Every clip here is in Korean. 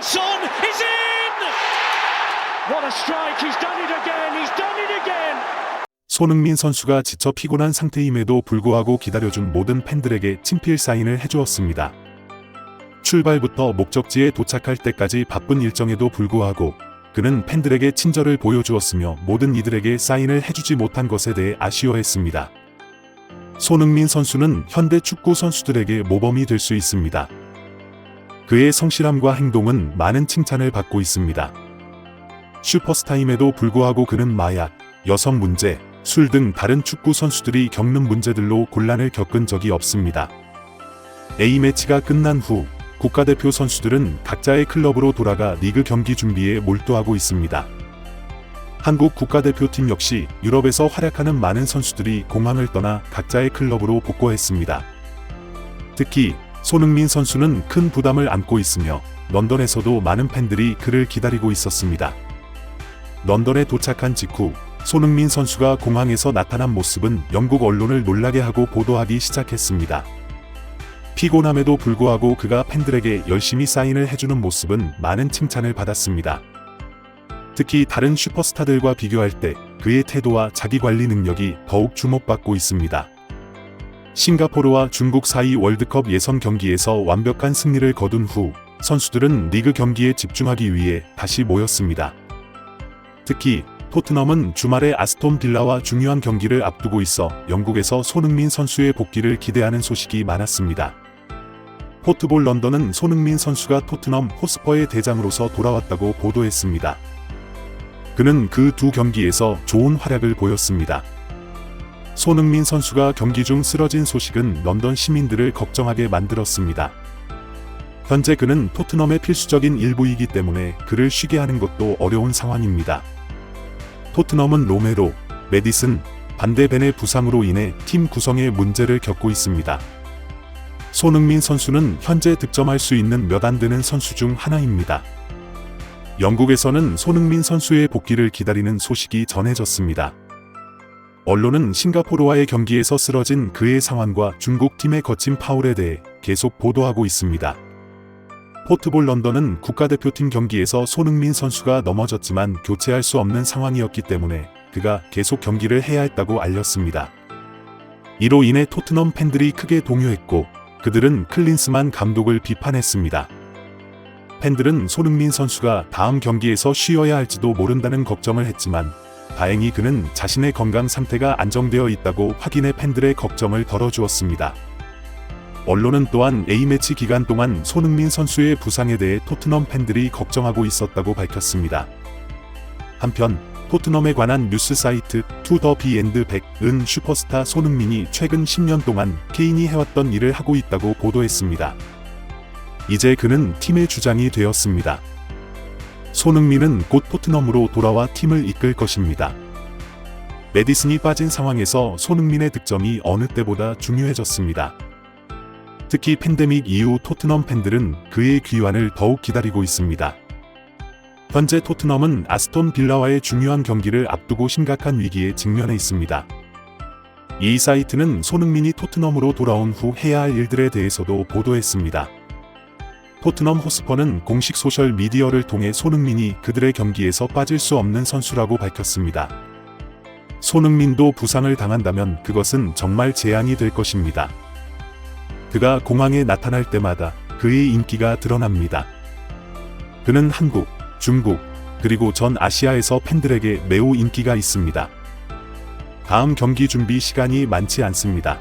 And Son is in! What a strike! He's done it again! He's done it again! 손흥민 선수가 지쳐 피곤한 상태임에도 불구하고 기다려준 모든 팬들에게 친필 사인을 해주었습니다. 출발부터 목적지에 도착할 때까지 바쁜 일정에도 불구하고 그는 팬들에게 친절을 보여주었으며 모든 이들에게 사인을 해주지 못한 것에 대해 아쉬워했습니다. 손흥민 선수는 현대 축구 선수들에게 모범이 될 수 있습니다. 그의 성실함과 행동은 많은 칭찬을 받고 있습니다. 슈퍼스타임에도 불구하고 그는 마약, 여성 문제, 술 등 다른 축구 선수들이 겪는 문제들로 곤란을 겪은 적이 없습니다. A매치가 끝난 후 국가대표 선수들은 각자의 클럽으로 돌아가 리그 경기 준비에 몰두하고 있습니다. 한국 국가대표팀 역시 유럽에서 활약하는 많은 선수들이 공항을 떠나 각자의 클럽으로 복구했습니다. 특히 손흥민 선수는 큰 부담을 안고 있으며 런던에서도 많은 팬들이 그를 기다리고 있었습니다. 런던에 도착한 직후 손흥민 선수가 공항에서 나타난 모습은 영국 언론을 놀라게 하고 보도하기 시작했습니다. 피곤함에도 불구하고 그가 팬들에게 열심히 사인을 해주는 모습은 많은 칭찬을 받았습니다. 특히 다른 슈퍼스타들과 비교할 때 그의 태도와 자기 관리 능력이 더욱 주목받고 있습니다. 싱가포르와 중국 사이 월드컵 예선 경기에서 완벽한 승리를 거둔 후 선수들은 리그 경기에 집중하기 위해 다시 모였습니다. 특히 토트넘은 주말에 아스톤 빌라와 중요한 경기를 앞두고 있어 영국에서 손흥민 선수의 복귀를 기대하는 소식이 많았습니다. 포트볼 런던은 손흥민 선수가 토트넘 호스퍼의 대장으로서 돌아왔다고 보도했습니다. 그는 그 두 경기에서 좋은 활약을 보였습니다. 손흥민 선수가 경기 중 쓰러진 소식은 런던 시민들을 걱정하게 만들었습니다. 현재 그는 토트넘의 필수적인 일부이기 때문에 그를 쉬게 하는 것도 어려운 상황입니다. 토트넘은 로메로, 메디슨, 반데벤의 부상으로 인해 팀 구성에 문제를 겪고 있습니다. 손흥민 선수는 현재 득점할 수 있는 몇 안 되는 선수 중 하나입니다. 영국에서는 손흥민 선수의 복귀를 기다리는 소식이 전해졌습니다. 언론은 싱가포르와의 경기에서 쓰러진 그의 상황과 중국 팀의 거친 파울에 대해 계속 보도하고 있습니다. 포트볼 런던은 국가대표팀 경기에서 손흥민 선수가 넘어졌지만 교체할 수 없는 상황이었기 때문에 그가 계속 경기를 해야 했다고 알렸습니다. 이로 인해 토트넘 팬들이 크게 동요했고 그들은 클린스만 감독을 비판했습니다. 팬들은 손흥민 선수가 다음 경기에서 쉬어야 할지도 모른다는 걱정을 했지만 다행히 그는 자신의 건강 상태가 안정되어 있다고 확인해 팬들의 걱정을 덜어주었습니다. 언론은 또한 A매치 기간 동안 손흥민 선수의 부상에 대해 토트넘 팬들이 걱정하고 있었다고 밝혔습니다. 한편 토트넘에 관한 뉴스 사이트 투더 비앤드 백은 슈퍼스타 손흥민이 최근 10년 동안 케인이 해왔던 일을 하고 있다고 보도했습니다. 이제 그는 팀의 주장이 되었습니다. 손흥민은 곧 토트넘으로 돌아와 팀을 이끌 것입니다. 메디슨이 빠진 상황에서 손흥민의 득점이 어느 때보다 중요해졌습니다. 특히 팬데믹 이후 토트넘 팬들은 그의 귀환을 더욱 기다리고 있습니다. 현재 토트넘은 아스톤 빌라와의 중요한 경기를 앞두고 심각한 위기에 직면해 있습니다. 이 사이트는 손흥민이 토트넘으로 돌아온 후 해야 할 일들에 대해서도 보도했습니다. 토트넘 호스퍼는 공식 소셜 미디어를 통해 손흥민이 그들의 경기에서 빠질 수 없는 선수라고 밝혔습니다. 손흥민도 부상을 당한다면 그것은 정말 재앙이 될 것입니다. 그가 공항에 나타날 때마다 그의 인기가 드러납니다. 그는 한국, 중국, 그리고 전 아시아에서 팬들에게 매우 인기가 있습니다. 다음 경기 준비 시간이 많지 않습니다.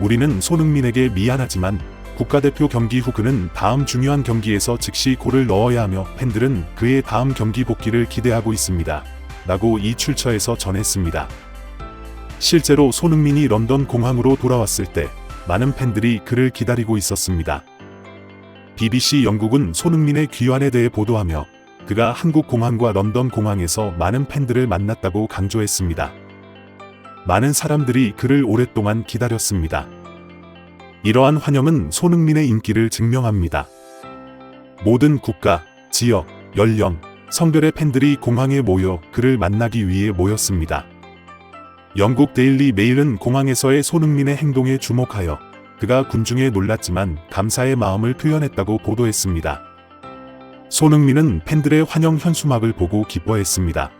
우리는 손흥민에게 미안하지만 국가대표 경기 후 그는 다음 중요한 경기에서 즉시 골을 넣어야 하며 팬들은 그의 다음 경기 복귀를 기대하고 있습니다. 라고 이 출처에서 전했습니다. 실제로 손흥민이 런던 공항으로 돌아왔을 때 많은 팬들이 그를 기다리고 있었습니다. BBC 영국은 손흥민의 귀환에 대해 보도하며 그가 한국 공항과 런던 공항에서 많은 팬들을 만났다고 강조했습니다. 많은 사람들이 그를 오랫동안 기다렸습니다. 이러한 환영은 손흥민의 인기를 증명합니다. 모든 국가, 지역, 연령, 성별의 팬들이 공항에 모여 그를 만나기 위해 모였습니다. 영국 데일리 메일은 공항에서의 손흥민의 행동에 주목하여 그가 군중에 놀랐지만 감사의 마음을 표현했다고 보도했습니다. 손흥민은 팬들의 환영 현수막을 보고 기뻐했습니다.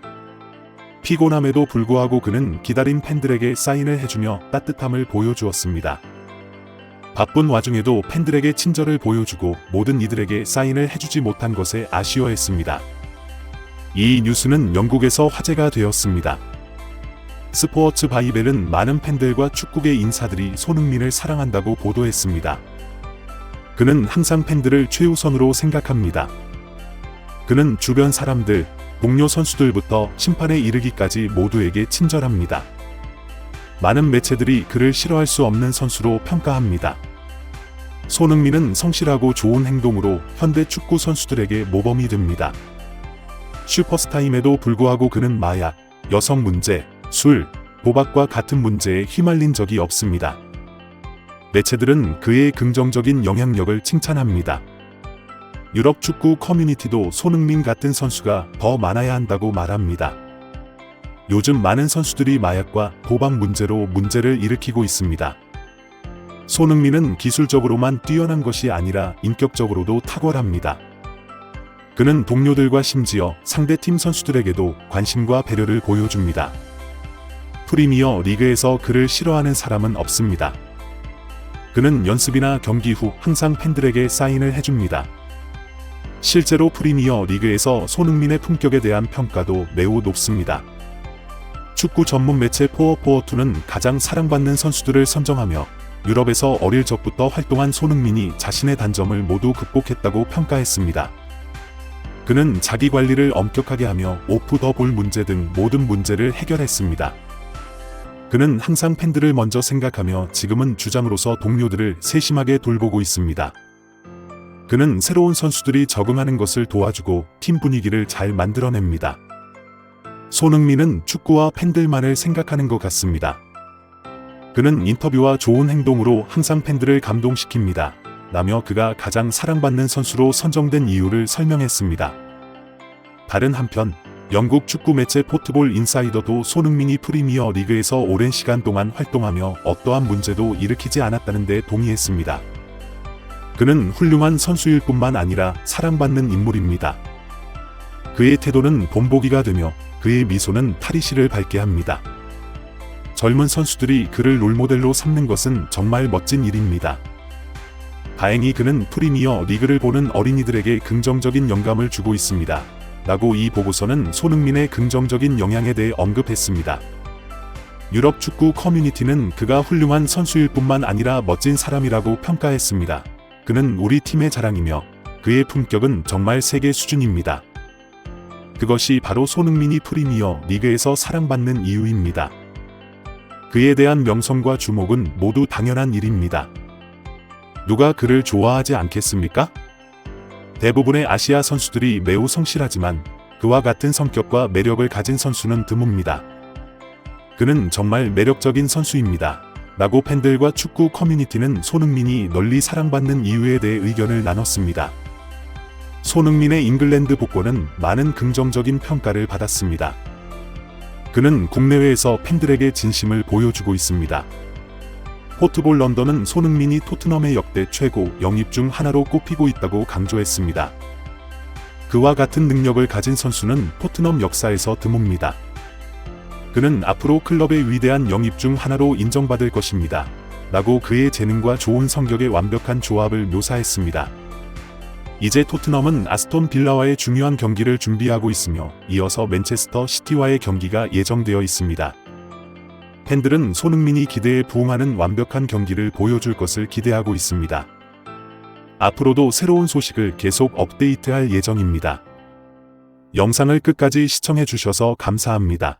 피곤함에도 불구하고 그는 기다린 팬들에게 사인을 해주며 따뜻함을 보여주었습니다. 바쁜 와중에도 팬들에게 친절을 보여주고 모든 이들에게 사인을 해주지 못한 것에 아쉬워했습니다. 이 뉴스는 영국에서 화제가 되었습니다. 스포츠 바이벨은 많은 팬들과 축구계 인사들이 손흥민을 사랑한다고 보도했습니다. 그는 항상 팬들을 최우선으로 생각합니다. 그는 주변 사람들, 동료 선수들부터 심판에 이르기까지 모두에게 친절합니다. 많은 매체들이 그를 싫어할 수 없는 선수로 평가합니다. 손흥민은 성실하고 좋은 행동으로 현대 축구 선수들에게 모범이 됩니다. 슈퍼스타임에도 불구하고 그는 마약, 여성 문제, 술, 도박과 같은 문제에 휘말린 적이 없습니다. 매체들은 그의 긍정적인 영향력을 칭찬합니다. 유럽 축구 커뮤니티도 손흥민 같은 선수가 더 많아야 한다고 말합니다. 요즘 많은 선수들이 마약과 도박 문제로 문제를 일으키고 있습니다. 손흥민은 기술적으로만 뛰어난 것이 아니라 인격적으로도 탁월합니다. 그는 동료들과 심지어 상대팀 선수들에게도 관심과 배려를 보여줍니다. 프리미어 리그에서 그를 싫어하는 사람은 없습니다. 그는 연습이나 경기 후 항상 팬들에게 사인을 해줍니다. 실제로 프리미어 리그에서 손흥민의 품격에 대한 평가도 매우 높습니다. 축구 전문 매체 포어포어2는 가장 사랑받는 선수들을 선정하며 유럽에서 어릴 적부터 활동한 손흥민이 자신의 단점을 모두 극복했다고 평가했습니다. 그는 자기 관리를 엄격하게 하며 오프 더 볼 문제 등 모든 문제를 해결했습니다. 그는 항상 팬들을 먼저 생각하며 지금은 주장으로서 동료들을 세심하게 돌보고 있습니다. 그는 새로운 선수들이 적응하는 것을 도와주고 팀 분위기를 잘 만들어냅니다. 손흥민은 축구와 팬들만을 생각하는 것 같습니다. 그는 인터뷰와 좋은 행동으로 항상 팬들을 감동시킵니다. 라며 그가 가장 사랑받는 선수로 선정된 이유를 설명했습니다. 다른 한편, 영국 축구 매체 포트볼 인사이더도 손흥민이 프리미어 리그에서 오랜 시간 동안 활동하며 어떠한 문제도 일으키지 않았다는 데 동의했습니다. 그는 훌륭한 선수일 뿐만 아니라 사랑받는 인물입니다. 그의 태도는 본보기가 되며 그의 미소는 탈의실을 밝게 합니다. 젊은 선수들이 그를 롤모델로 삼는 것은 정말 멋진 일입니다. 다행히 그는 프리미어 리그를 보는 어린이들에게 긍정적인 영감을 주고 있습니다. 라고 이 보고서는 손흥민의 긍정적인 영향에 대해 언급했습니다. 유럽 축구 커뮤니티는 그가 훌륭한 선수일 뿐만 아니라 멋진 사람이라고 평가했습니다. 그는 우리 팀의 자랑이며 그의 품격은 정말 세계 수준입니다. 그것이 바로 손흥민이 프리미어 리그에서 사랑받는 이유입니다. 그에 대한 명성과 주목은 모두 당연한 일입니다. 누가 그를 좋아하지 않겠습니까? 대부분의 아시아 선수들이 매우 성실하지만 그와 같은 성격과 매력을 가진 선수는 드뭅니다. 그는 정말 매력적인 선수입니다. 라고 팬들과 축구 커뮤니티는 손흥민이 널리 사랑받는 이유에 대해 의견을 나눴습니다. 손흥민의 잉글랜드 복권은 많은 긍정적인 평가를 받았습니다. 그는 국내외에서 팬들에게 진심을 보여주고 있습니다. 포트볼 런던은 손흥민이 토트넘의 역대 최고 영입 중 하나로 꼽히고 있다고 강조했습니다. 그와 같은 능력을 가진 선수는 토트넘 역사에서 드뭅니다. 그는 앞으로 클럽의 위대한 영입 중 하나로 인정받을 것입니다. 라고 그의 재능과 좋은 성격의 완벽한 조합을 묘사했습니다. 이제 토트넘은 아스톤 빌라와의 중요한 경기를 준비하고 있으며 이어서 맨체스터 시티와의 경기가 예정되어 있습니다. 팬들은 손흥민이 기대에 부응하는 완벽한 경기를 보여줄 것을 기대하고 있습니다. 앞으로도 새로운 소식을 계속 업데이트할 예정입니다. 영상을 끝까지 시청해 주셔서 감사합니다.